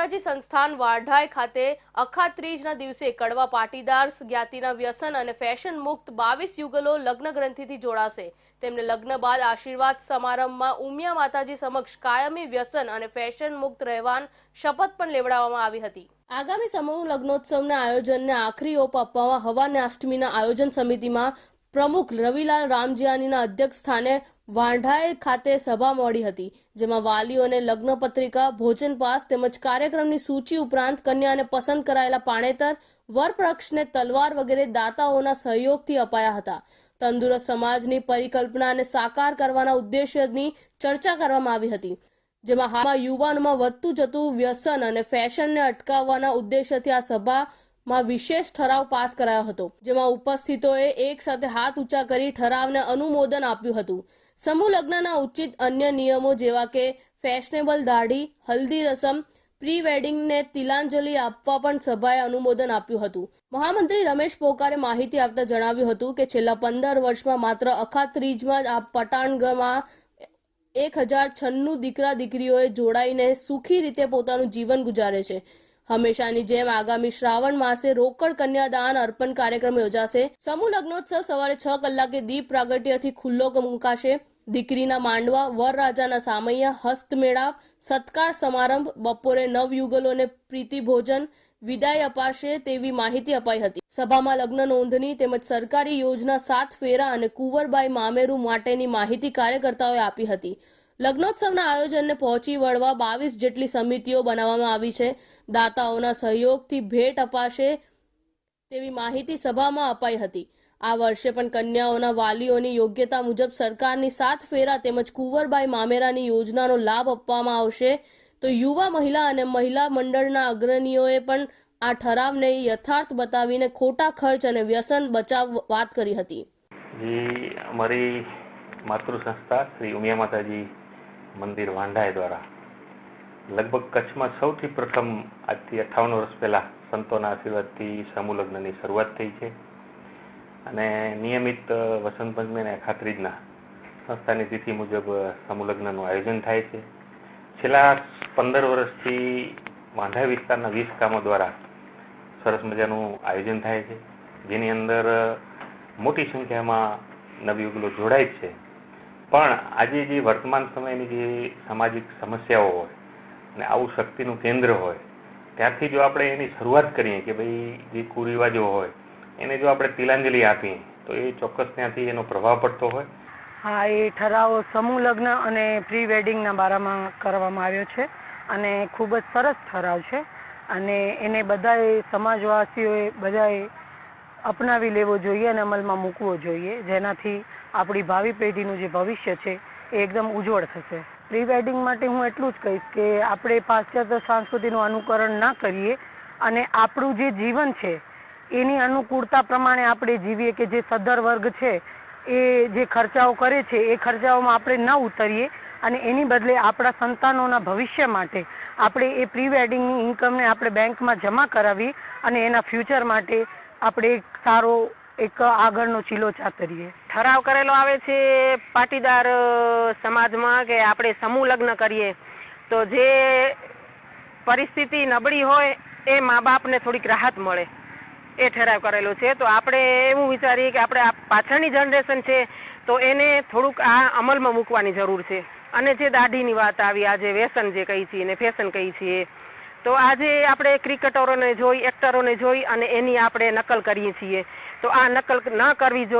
માતાજી સંસ્થાન વાઢાઈ ખાતે અખાત્રીજના દિવસે કડવા પાટીદાર, જ્ઞાતિના વ્યસન અને ફેશન મુક્ત બાવીસ યુગલો લગ્ન ગ્રંથિથી જોડાશે. તેમને લગ્ન બાદ આશીર્વાદ સમારંભમાં ઉમિયા માતાજી સમક્ષ કાયમી વ્યસન અને ફેશન મુક્ત રહેવાન શપથ પણ લેવડાવવામાં આવી હતી. આગામી સમૂહ લગ્નોત્સવના આયોજનને આખરી ઓપ આપવામાં હવાને અષ્ટમીના આયોજન સમિતિમાં પ્રમુખ રવિલાલ રામજીયાનીના અધ્યક્ષ સ્થાને વાંઢાએ ખાતે સભા મળી હતી, જેમાં વાલીઓને લગ્ન પત્રિકા, ભોજન પાસ તેમજ કાર્યક્રમની સૂચિ ઉપરાંત કન્યાને પસંદ કરાયેલા પાણેતર વરપક્ષને તલવાર વગેરે દાતાઓના સહયોગથી અપાયા હતા. તંદુરસ્ત સમાજની પરિકલ્પનાને સાકાર કરવાના ઉદ્દેશ્યની ચર્ચા કરવામાં આવી હતી, જેમાં હાલમાં યુવાનોમાં વધતું જતું વ્યસન અને ફેશનને અટકાવવાના ઉદ્દેશ્યથી આ સભામાં વિશેષ ઠરાવ પાસ કરાયો હતો, જેમાં ઉપસ્થિતોએ એક સાથે હાથ ઊંચા કરી ઠરાવને અનુમોદન આપ્યું હતું. સમૂહ લગ્નના ઉચિત અન્ય નિયમો જેવા કે ફેશનેબલ દાઢી, હલ્દી રસમ પ્રી વેડિંગને તિલાંજલિ આપવા પણ સભાએ અનુમોદન આપ્યું હતું. મહામંત્રી રમેશ પોકારે માહિતી આપતા જણાવ્યું હતું કે છેલ્લા પંદર વર્ષમાં માત્ર અખાત્રીજમાં આ પટાણગમાં એક હજાર છન્નું દીકરા દીકરીઓએ જોડાઈને સુખી રીતે પોતાનું જીવન ગુજારે છે. હંમેશાની જેમ આગામી શ્રાવણ માસે રોકડ કન્યાદાન અર્પણ કાર્યક્રમ યોજાશે. સમૂહ લગ્નોત્સવ સવારે છ કલાકે દીપ પ્રાગટ્યથી ખુલ્લો મુકાશે. દીકરીના માંડવા વરરાજાના સામૈયા હસ્તમેળાપ સત્કાર સમારંભ, બપોરે નવ યુગલોને પ્રીતિ ભોજન, વિદાય અપાશે તેવી માહિતી અપાઈ હતી. સભામાં લગ્ન નોંધણી તેમજ સરકારી યોજના સાત ફેરા અને કુંવરબાઈ મામેરું માટેની માહિતી કાર્યકર્તાઓએ આપી હતી. લગ્નોત્સવના આયોજનને પહોંચી વળવા બાવીસ જેટલી સમિતિઓ બનાવવામાં આવી છે. દાતાઓના સહયોગથી ભેટ અપાશે તેવી માહિતી સભામાં અપાઈ હતી. આ વર્ષે પણ કન્યાઓના વાલીઓની યોગ્યતા મુજબ સરકારની સાત ફેરા તેમજ કુંવરબાઈ મામેરાની યોજનાનો લાભ આપવામાં આવશે. તો યુવા મહિલા અને મહિલા મંડળના અગ્રણીઓએ પણ આ ઠરાવને યથાર્થ બતાવીને ખોટા ખર્ચ અને વ્યસન બચાવ વાત કરી હતી. અમારી માતૃ સંસ્થા શ્રી ઉમિયા માતાજી મંદિર વાંઢાઈ દ્વારા. લગભગ કચ્છમાં સૌથી પ્રથમ આજથી અઠ્ઠાવન વર્ષ પહેલાં સંતોના આશીર્વાદથી સમૂહ લગ્નની શરૂઆત થઈ છે. અને નિયમિત વસંત પંચમી અને ખાતરીજના સંસ્થાની તિથિ મુજબ સમૂહ લગ્નનું આયોજન થાય છે. છેલ્લા પંદર વર્ષથી વાંઢા વિસ્તારના વીસ કામો દ્વારા સરસ મજાનું આયોજન થાય છે. જેની અંદર મોટી સંખ્યામાં નવયુગલો જોડાય છે. પણ આજે જે વર્તમાન સમયની જે સામાજિક સમસ્યાઓ હોય અને આવું શક્તિનું કેન્દ્ર હોય, ત્યારથી જો આપણે એની શરૂઆત કરીએ કે ભાઈ જે કુરિવાજો હોય, એને જો આપણે તિલાંજલિ આપીએ, તો એ ચોક્કસ ત્યાંથી એનો પ્રભાવ પડતો હોય. હા, એ ઠરાવ સમૂહ લગ્ન અને પ્રી વેડિંગના બારામાં કરવામાં આવ્યો છે અને ખૂબ જ સરસ ઠરાવ છે અને એને બધાએ સમાજવાસીઓએ બધાએ અપનાવી લેવો જોઈએ અને અમલમાં મૂકવો જોઈએ, જેનાથી આપણી ભાવિ પેઢીનું જે ભવિષ્ય છે એ એકદમ ઉજ્જવળ થશે. પ્રી વેડિંગ માટે હું એટલું જ કહીશ કે આપણે પાશ્ચાત્ય સંસ્કૃતિનું અનુકરણ ના કરીએ અને આપણું જે જીવન છે, એની અનુકૂળતા પ્રમાણે આપણે જીવીએ કે જે સદ્ધર વર્ગ છે, એ જે ખર્ચાઓ કરે છે, એ ખર્ચાઓમાં આપણે ન ઉતરીએ અને એની બદલે આપણા સંતાનોના ભવિષ્ય માટે આપણે એ પ્રી વેડિંગની ઇન્કમને આપણે બેંકમાં જમા કરાવી અને એના ફ્યુચર માટે આપણે એક સારો એક આગળનો ચીલો ચાતરીએ. ઠરાવ કરેલો આવે છે પાટીદાર સમાજમાં કે આપણે સમૂહ લગ્ન કરીએ. તો જે પરિસ્થિતિ નબળી હોય એ મા બાપને થોડીક રાહત મળે. એ ઠરાવ કરેલો છે. તો આપણે એવું વિચારીએ કે આપણે આ પાછળની જનરેશન છે, તો એને થોડુંક આ અમલમાં મૂકવાની જરૂર છે. અને જે દાઢીની વાત આવી આજે વ્યસન જે કહી છીએ ને ફેશન કહી છીએ, તો આજે આપણે ક્રિકેટરોને જોઈ, એક્ટરોને જોઈ અને એની આપણે નકલ કરીએ છીએ. તો આ નકલ ન કરવી જોઈએ.